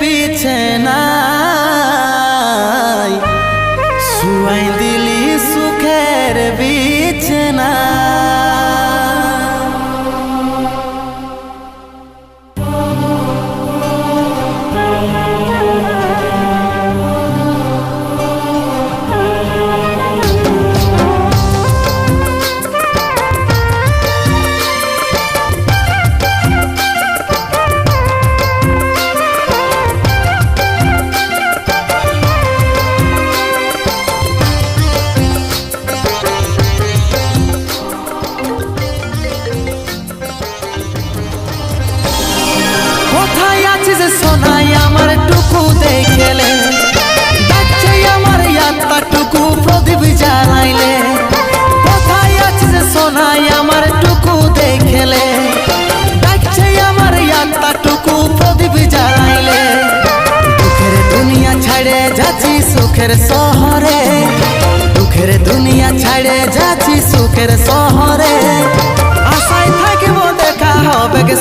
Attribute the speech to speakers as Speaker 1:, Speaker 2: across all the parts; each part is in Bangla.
Speaker 1: বিছানায় শুয়াই দিলি সুখের বিছানা টুকু দেখেলে ডাকছে আমার ইয়াত্তা টুকু প্রদীপ জ্বালাইলে কোথায় আছিস সোনাই, আমার টুকু দেখেলে। ডাকছে আমার ইয়াত্তা টুকু প্রদীপ জ্বালাইলে দুঃখের দুনিয়া ছাড়ে যাচ্ছি সুখের শহরে। দুঃখের দুনিয়া ছাড়ে যাচ্ছি সুখের শহরে। আশায় থাকিব দেখা হবে গে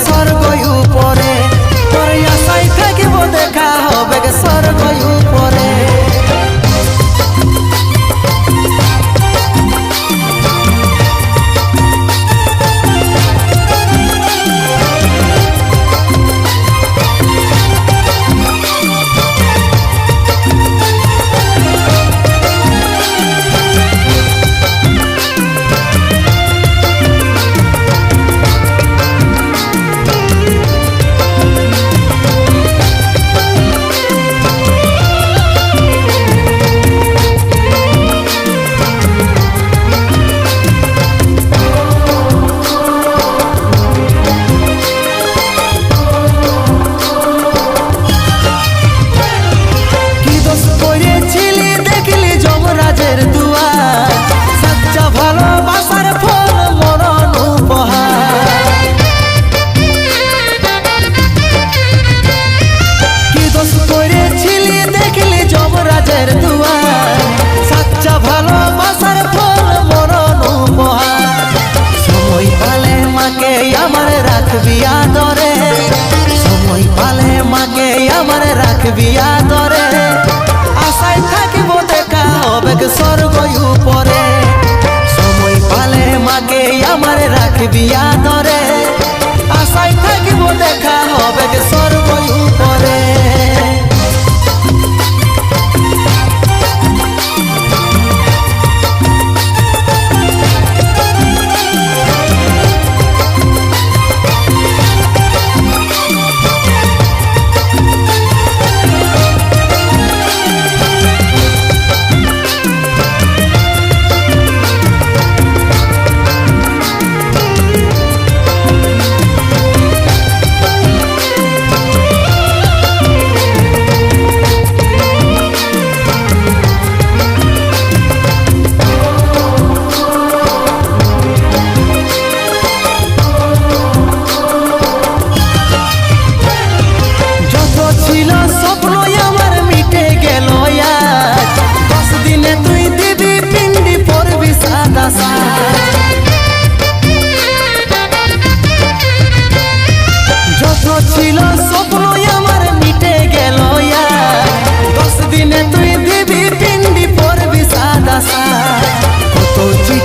Speaker 1: পালে মাকে আমার রাখবি আদরে।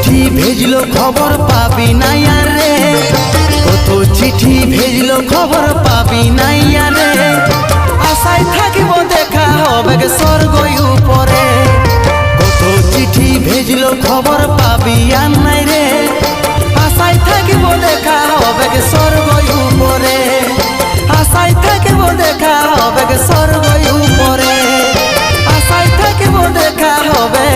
Speaker 1: চিঠি ভেজলো খবর পাবি নাই আর কত চিঠি ভেজলো খবর পাবি নাই আরে আশায় থাকিব দেখা হবে স্বর্গ উপরে। কত চিঠি ভেজলো খবর পাবি আর নাই রে? আশায় থাকিব দেখা হবে স্বর্গ উপরে। আশায় থাকিব দেখা হবে স্বর্গ উপরে। আশায় থাকিব দেখা হবে।